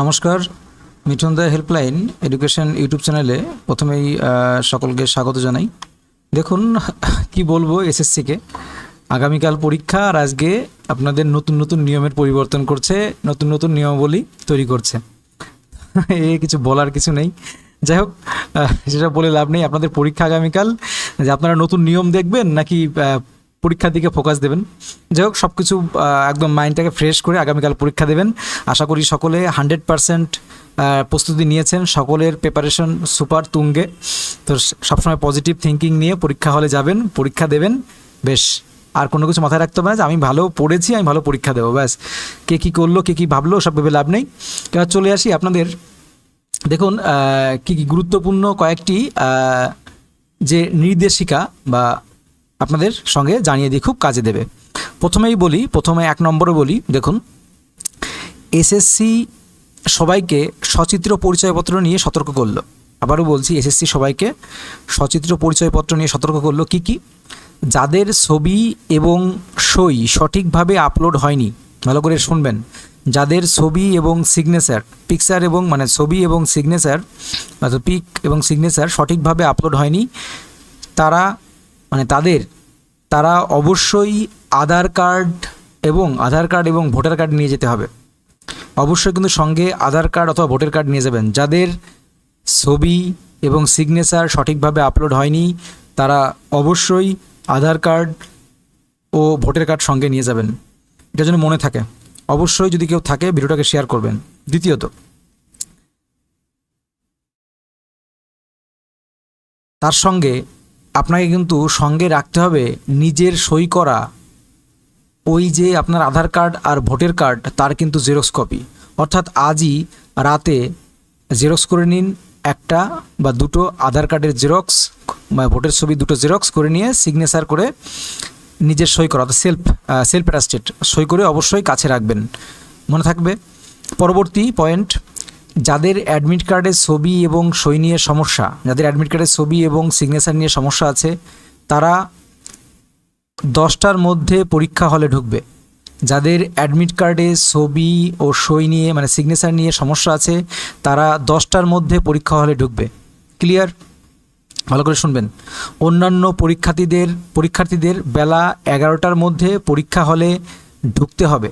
নমস্কার Mithun da helpline education YouTube চ্যানেলে প্রথমেই সকলকে স্বাগত জানাই। দেখুন, কি বলব এসএসসিকে? আগামীকাল পরীক্ষা আর আজকে আপনাদের নতুন নতুন নিয়মের পরিবর্তন করছে, নতুন নতুন নিয়মাবলী তৈরি করছে। এ কিছু বলার কিছু নেই। যাই হোক সেটা বলে লাভ নেই। আপনাদের পরীক্ষা আগামীকাল, যে আপনারা নতুন নিয়ম দেখবেন নাকি পরীক্ষার দিকে ফোকাস দেবেন। যাই হোক সব কিছু একদম মাইন্ডটাকে ফ্রেশ করে আগামীকাল পরীক্ষা দেবেন। আশা করি সকলে হান্ড্রেড পারসেন্ট প্রস্তুতি নিয়েছেন। সকলের প্রিপারেশন সুপার তুঙ্গে। তো সবসময় পজিটিভ থিঙ্কিং নিয়ে পরীক্ষা হলে যাবেন, পরীক্ষা দেবেন। বেশ, আর কোনো কিছু মাথায় রাখতে হবে আমি ভালো পড়েছি, আমি ভালো পরীক্ষা দেবো, ব্যাস। কে কী করল, কে কী ভাবলো, সব ভেবে লাভ নেই। এবার চলে আসি আপনাদের। দেখুন কি কি গুরুত্বপূর্ণ কয়েকটি যে নির্দেশিকা বা আপনাদের সঙ্গে জানিয়ে দিই খুব কাজে দেবে। প্রথমেই বলি, প্রথমে এক নম্বরে বলি, দেখুন এসএসসি সবাইকে সচিত্র পরিচয়পত্র নিয়ে সতর্ক করল। আবারও বলছি এসএসসি সবাইকে সচিত্র পরিচয়পত্র নিয়ে সতর্ক করল কি কি? যাদের ছবি এবং সই সঠিকভাবে আপলোড হয়নি, ভালো করে শুনবেন, যাদের ছবি এবং সিগনেচার পিকচার এবং মানে ছবি এবং সিগনেচার অর্থাৎ পিক এবং সিগনেচার সঠিকভাবে আপলোড হয়নি, তারা মানে তাদের, তারা অবশ্যই আধার কার্ড এবং আধার কার্ড এবং ভোটার কার্ড নিয়ে যেতে হবে। অবশ্যই কিন্তু সঙ্গে আধার কার্ড অথবা ভোটার কার্ড নিয়ে যাবেন। যাদের ছবি এবং সিগনেচার সঠিকভাবে আপলোড হয়নি, তারা অবশ্যই আধার কার্ড ও ভোটার কার্ড সঙ্গে নিয়ে যাবেন। এটা যেন মনে থাকে। অবশ্যই যদি কেউ থাকে, ভিডিওটাকে শেয়ার করবেন। দ্বিতীয়ত, তার সঙ্গে আপনাকে কিন্তু সঙ্গে রাখতে হবে নিজের সই করা। ওই যে আপনার আধার কার্ড আর ভোটার কার্ড, তার কিন্তু জেরক্স কপি অর্থাৎ আজই রাতে জেরক্স করে নিন একটা বা দুটো আধার কার্ডের জেরক্স বা ভোটের ছবি দুটো জেরক্স করে নিয়ে সিগনেচার করে নিজের সই করা, অর্থাৎ সেলফ সেলফ অ্যাটাস্টেড সই করে অবশ্যই কাছে রাখবেন। মনে থাকবে? পরবর্তী পয়েন্ট যাদের অ্যাডমিট কার্ডের ছবি এবং সই নিয়ে সমস্যা, যাদের অ্যাডমিট কার্ডের ছবি এবং সিগনেচার নিয়ে সমস্যা আছে, তারা দশটার মধ্যে পরীক্ষা হলে ঢুকবে। যাদের অ্যাডমিট কার্ডে ছবি ও সই নিয়ে মানে সিগনেচার নিয়ে সমস্যা আছে, তারা দশটার মধ্যে পরীক্ষা হলে ঢুকবে। ক্লিয়ার ভালো করে শুনবেন। অন্যান্য পরীক্ষার্থীদের পরীক্ষার্থীদের বেলা এগারোটার মধ্যে পরীক্ষা হলে ঢুকতে হবে।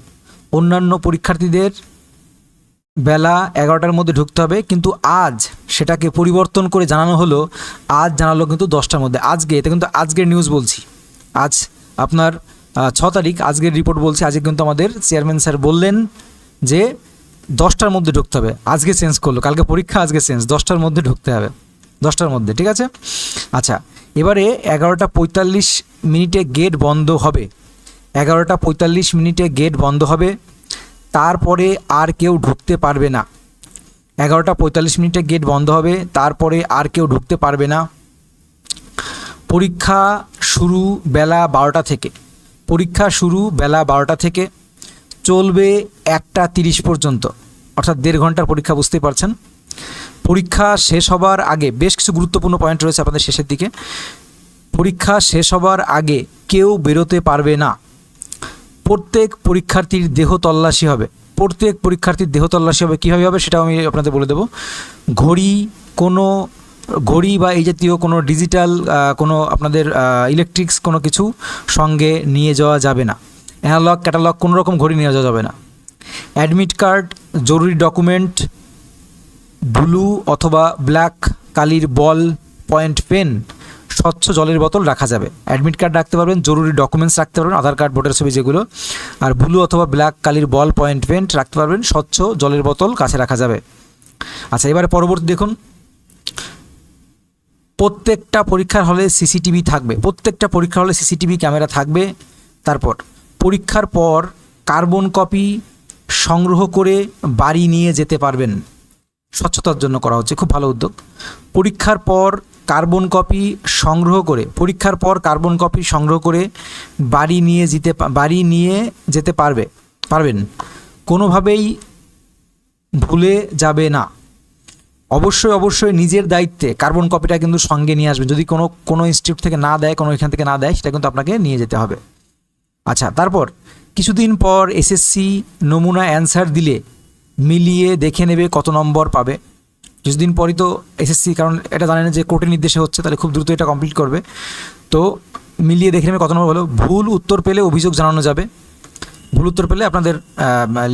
অন্যান্য পরীক্ষার্থীদের বেলা এগারোটার মধ্যে ঢুকতে হবে, কিন্তু আজ সেটাকে পরিবর্তন করে জানানো হলো, আজ জানালো কিন্তু দশটার মধ্যে। আজকে, এটা কিন্তু আজকের নিউজ বলছি। আজ আপনার ছ তারিখ, আজকের রিপোর্ট বলছি। আজকে কিন্তু আমাদের চেয়ারম্যান স্যার বললেন যে দশটার মধ্যে ঢুকতে হবে। আজকে চেঞ্জ করল। কালকে পরীক্ষা, আজকে চেঞ্জ দশটার মধ্যে ঢুকতে হবে। দশটার মধ্যে, ঠিক আছে? আচ্ছা এবারে এগারোটা পঁয়তাল্লিশ মিনিটে গেট বন্ধ হবে। এগারোটা পঁয়তাল্লিশ মিনিটে গেট বন্ধ হবে। তারপরে আর কেউ ঢুকতে পারবে না। এগারোটা পঁয়তাল্লিশ মিনিটে গেট বন্ধ হবে, তারপরে আর কেউ ঢুকতে পারবে না। পরীক্ষা শুরু বেলা বারোটা থেকে। পরীক্ষা শুরু বেলা বারোটা থেকে। চলবে একটা তিরিশ পর্যন্ত। অর্থাৎ দেড় ঘণ্টার পরীক্ষা, বুঝতেই পারছেন? পরীক্ষা শেষ হবার আগে, বেশ কিছু গুরুত্বপূর্ণ পয়েন্ট রয়েছে আপনাদের শেষের দিকে। পরীক্ষা শেষ হবার আগে কেউ বেরোতে পারবে না। প্রত্যেক পরীক্ষার্থীর দেহ তল্লাশি হবে। প্রত্যেক পরীক্ষার্থীর দেহ তল্লাশি হবে, কীভাবে হবে সেটাও আমি আপনাদের বলে দেবো। ঘড়ি কোনো, ঘড়ি বা এই জাতীয় কোনো ডিজিটাল কোনো আপনাদের ইলেকট্রিক্স কোনো কিছু সঙ্গে নিয়ে যাওয়া যাবে না। অ্যানালগ ক্যাটালগ কোনো রকম ঘড়ি নিয়ে যাওয়া যাবে না। অ্যাডমিট কার্ড জরুরি ডকুমেন্ট ব্লু অথবা ব্ল্যাক কালির বল পয়েন্ট পেন স্বচ্ছ জলের বোতল রাখা যাবে। অ্যাডমিট কার্ড রাখতে পারবেন, জরুরি ডকুমেন্টস রাখতে পারবেন, আধার কার্ড, ভোটার ছবি যেগুলো। আর ব্লু অথবা ব্ল্যাক কালির বল পয়েন্ট পেন রাখতে পারবেন, স্বচ্ছ জলের বোতল কাছে রাখা যাবে। আচ্ছা এবারে পরবর্তী দেখুন। প্রত্যেকটা পরীক্ষার হলে সিসিটিভি থাকবে। প্রত্যেকটা পরীক্ষার হলে সিসিটিভি ক্যামেরা থাকবে। তারপর পরীক্ষার পর কার্বন কপি সংগ্রহ করে বাড়ি নিয়ে যেতে পারবেন। স্বচ্ছতার জন্য করা হচ্ছে, খুব ভালো উদ্যোগ। পরীক্ষার পর কার্বন কপি সংগ্রহ করে, পরীক্ষার পর কার্বন কপি সংগ্রহ করে বাড়ি নিয়ে যেতে বাড়ি নিয়ে যেতে পারবে, পারবেন। কোনোভাবেই ভুলে যাবে না। অবশ্যই অবশ্যই নিজের দায়িত্বে কার্বন কপিটা কিন্তু সঙ্গে নিয়ে আসবেন। যদি কোনো কোনো ইনস্টিটিউট থেকে না দেয়, কোনো এখান থেকে না দেয়, সেটা কিন্তু আপনাকে নিয়ে যেতে হবে। আচ্ছা তারপর কিছুদিন পর এসএসসি নমুনা অ্যান্সার দিলে মিলিয়ে দেখে নেবে কত নম্বর পাবে। কিছুদিন পরই তো এসএসসি কারণ এটা জানেন যে কোর্টের নির্দেশে হচ্ছে, তাহলে খুব দ্রুত এটা কমপ্লিট করবে। তো মিলিয়ে দেখে নেবে কত নম্বর হলো ভুল উত্তর পেলে অভিযোগ জানানো যাবে। ভুল উত্তর পেলে আপনাদের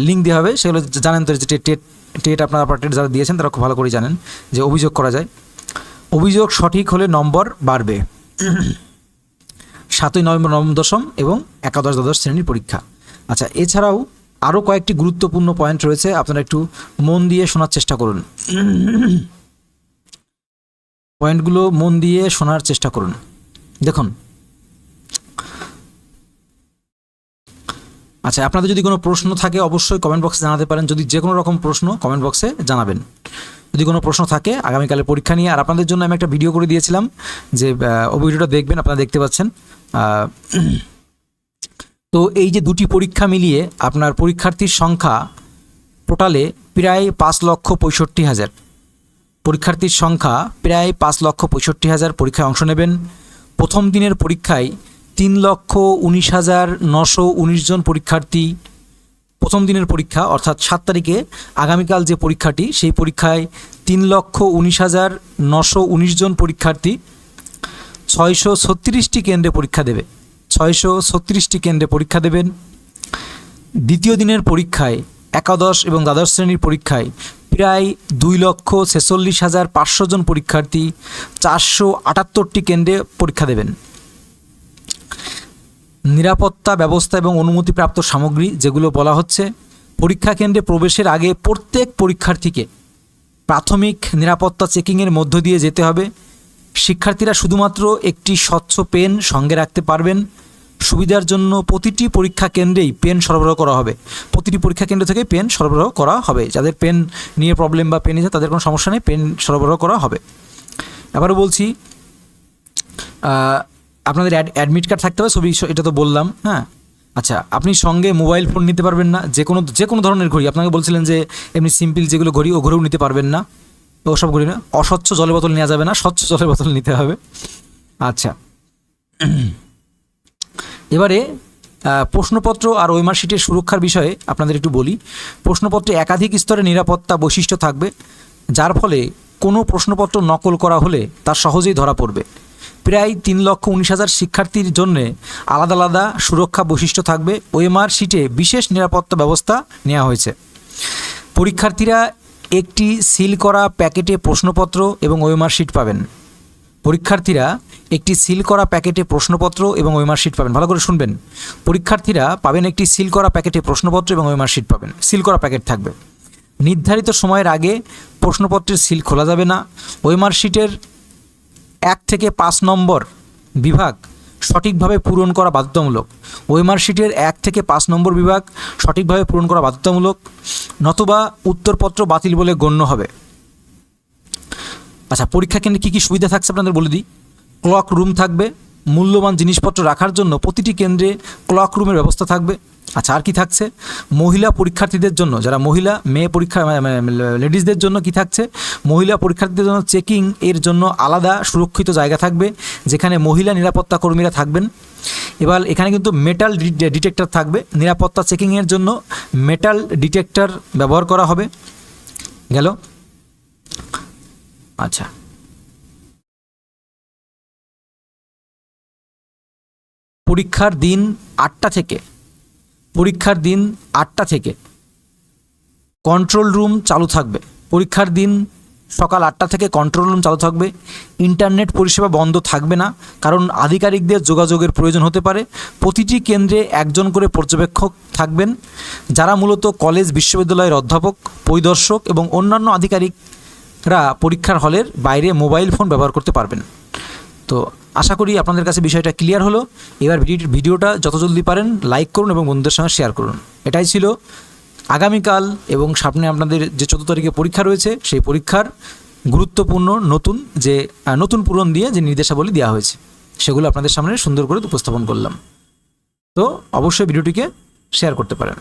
লিঙ্ক দেওয়া হবে। সেগুলো জানেন তো যে টেট টেট আপনারা আপনার টেট যারা দিয়েছেন, তারা খুব ভালো করে জানেন যে অভিযোগ করা যায়। অভিযোগ সঠিক হলে নম্বর বাড়বে। সাতই নভেম্বর নবম দশম এবং একাদশ দ্বাদশ শ্রেণির পরীক্ষা। আচ্ছা এছাড়াও আরও কয়েকটি গুরুত্বপূর্ণ পয়েন্ট রয়েছে, আপনারা একটু মন দিয়ে শোনার চেষ্টা করুন। পয়েন্টগুলো মন দিয়ে শোনার চেষ্টা করুন। দেখুন। আচ্ছা আপনাদের যদি কোনো প্রশ্ন থাকে, অবশ্যই কমেন্ট বক্সে জানাতে পারেন। যদি যে কোনো রকম প্রশ্ন কমেন্ট বক্সে জানাবেন। যদি কোনো প্রশ্ন থাকে, আগামীকালের পরীক্ষা নিয়ে, আর আপনাদের জন্য আমি একটা ভিডিও করে দিয়েছিলাম, যে ও ভিডিওটা দেখবেন, আপনারা দেখতে পাচ্ছেন। তো এই যে দুটি পরীক্ষা মিলিয়ে আপনার পরীক্ষার্থীর সংখ্যা টোটালে প্রায় পাঁচ লক্ষ পঁয়ষট্টি হাজার। পরীক্ষার্থীর সংখ্যা প্রায় পাঁচ লক্ষ পঁয়ষট্টি হাজার পরীক্ষায় অংশ নেবেন। প্রথম দিনের পরীক্ষায় তিন লক্ষ উনিশ হাজার নশো উনিশ জন পরীক্ষার্থী প্রথম দিনের পরীক্ষা, অর্থাৎ সাত তারিখে আগামীকাল যে পরীক্ষাটি, সেই পরীক্ষায় তিন লক্ষ উনিশ হাজার নশো উনিশ জন পরীক্ষার্থী ছয়শো ছত্রিশটি কেন্দ্রে পরীক্ষা দেবে। ছয়শো ছত্রিশটি কেন্দ্রে পরীক্ষা দেবেন। দ্বিতীয় দিনের পরীক্ষায়, একাদশ এবং দ্বাদশ শ্রেণির পরীক্ষায় প্রায় দুই লক্ষ ছেচল্লিশ হাজার পাঁচশো জন পরীক্ষার্থী চারশো আটাত্তরটি কেন্দ্রে পরীক্ষা দেবেন। নিরাপত্তা ব্যবস্থা এবং অনুমতিপ্রাপ্ত সামগ্রী যেগুলো বলা হচ্ছে, পরীক্ষা কেন্দ্রে প্রবেশের আগে প্রত্যেক পরীক্ষার্থীকে প্রাথমিক নিরাপত্তা চেকিংয়ের মধ্য দিয়ে যেতে হবে। শিক্ষার্থীরা শুধুমাত্র একটি স্বচ্ছ পেন সঙ্গে রাখতে পারবেন। সুবিধার জন্য প্রতিটি পরীক্ষা কেন্দ্রেই পেন সরবরাহ করা হবে। প্রতিটি পরীক্ষা কেন্দ্র থেকে পেন সরবরাহ করা হবে। যাদের পেন নিয়ে প্রবলেম বা পেন তাদের কোনো সমস্যা নেই, পেন সরবরাহ করা হবে। এবারও বলছি আপনাদের অ্যাডমিট কার্ড থাকতে হবে, ছবি, এটা তো বললাম হ্যাঁ? আচ্ছা আপনি সঙ্গে মোবাইল ফোন নিতে পারবেন না, যে কোনো যে কোনো ধরনের ঘড়ি। আপনাকে বলছিলেন যে, এমনি সিম্পল যেগুলো ঘড়ি, ও ঘড়িও নিতে পারবেন না। ওসব ঘড়ি না। অস্বচ্ছ জলের বোতল নেওয়া যাবে না, স্বচ্ছ জলের বোতল নিতে হবে। আচ্ছা। এবারে প্রশ্নপত্র আর ওই মার্কশিটের সুরক্ষার বিষয়ে আপনাদের একটু বলি। প্রশ্নপত্রে একাধিক স্তরে নিরাপত্তা বৈশিষ্ট্য থাকবে, যার ফলে কোনো প্রশ্নপত্র নকল করা হলে তা সহজেই ধরা পড়বে। প্রায় তিন লক্ষ উনিশ হাজার শিক্ষার্থীর জন্য আলাদা আলাদা সুরক্ষা বৈশিষ্ট্য থাকবে। ওএমআর শিটে বিশেষ নিরাপত্তা ব্যবস্থা নেওয়া হয়েছে। পরীক্ষার্থীরা একটি সিল করা প্যাকেটে প্রশ্নপত্র এবং ওএমআর শিট পাবেন। পরীক্ষার্থীরা একটি সিল করা প্যাকেটে প্রশ্নপত্র এবং ওয়েমার শিট পাবেন। ভালো করে শুনবেন। পরীক্ষার্থীরা পাবেন একটি সিল করা প্যাকেটে প্রশ্নপত্র এবং ওয়েমার শিট পাবেন। সিল করা প্যাকেট থাকবে। নির্ধারিত সময়ের আগে প্রশ্নপত্রের সিল খোলা যাবে না। ওয়েমার শিটের এক থেকে পাঁচ নম্বর বিভাগ সঠিকভাবে পূরণ করা বাধ্যতামূলক। ওয়েমার শিটের এক থেকে পাঁচ নম্বর বিভাগ সঠিকভাবে পূরণ করা বাধ্যতামূলক, নতুবা উত্তরপত্র বাতিল বলে গণ্য হবে। আচ্ছা পরীক্ষা কেন্দ্রে কী কী সুবিধা থাকছে আপনাদের বলে দিই? ক্লক রুম থাকবে, মূল্যবান জিনিসপত্র রাখার জন্য প্রতিটি কেন্দ্রে ক্লক রুমের ব্যবস্থা থাকবে। আচ্ছা আর কি থাকছে? মহিলা পরীক্ষার্থীদের জন্য, যারা মহিলা, মেয়ে পরীক্ষা লেডিসদের জন্য কি থাকছে? মহিলা পরীক্ষার্থীদের জন্য চেকিং এর জন্য আলাদা সুরক্ষিত জায়গা থাকবে, যেখানে মহিলা নিরাপত্তা কর্মীরা থাকবেন। এবার এখানে কিন্তু মেটাল ডিটেক্টর থাকবে। নিরাপত্তা চেকিংয়ের জন্য মেটাল ডিটেক্টর ব্যবহার করা হবে। গেল? আচ্ছা। পরীক্ষার দিন আটটা থেকে পরীক্ষার দিন আটটা থেকে। কন্ট্রোল রুম চালু থাকবে। পরীক্ষার দিন সকাল আটটা থেকে কন্ট্রোল রুম চালু থাকবে। ইন্টারনেট পরিষেবা বন্ধ থাকবে না, কারণ আধিকারিকদের যোগাযোগের প্রয়োজন হতে পারে। প্রতিটি কেন্দ্রে একজন করে পর্যবেক্ষক থাকবেন, যারা মূলত কলেজ বিশ্ববিদ্যালয়ের অধ্যাপক, পরিদর্শক এবং অন্যান্য আধিকারিকরা পরীক্ষার হলের বাইরে মোবাইল ফোন ব্যবহার করতে পারবেন। তো আশা করি আপনাদের কাছে বিষয়টা ক্লিয়ার হলো। এবার ভিডিও ভিডিওটা যত জলদি পারেন লাইক করুন এবং বন্ধুদের সঙ্গে শেয়ার করুন। এটাই ছিল আগামীকাল এবং সামনে আপনাদের যে চোদ্দ তারিখে পরীক্ষা রয়েছে, সেই পরীক্ষার গুরুত্বপূর্ণ নতুন যে নতুন পূরণ দিয়ে যে নির্দেশাবলী দেওয়া হয়েছে, সেগুলো আপনাদের সামনে সুন্দর করে উপস্থাপন করলাম। তো অবশ্যই ভিডিওটিকে শেয়ার করতে পারেন।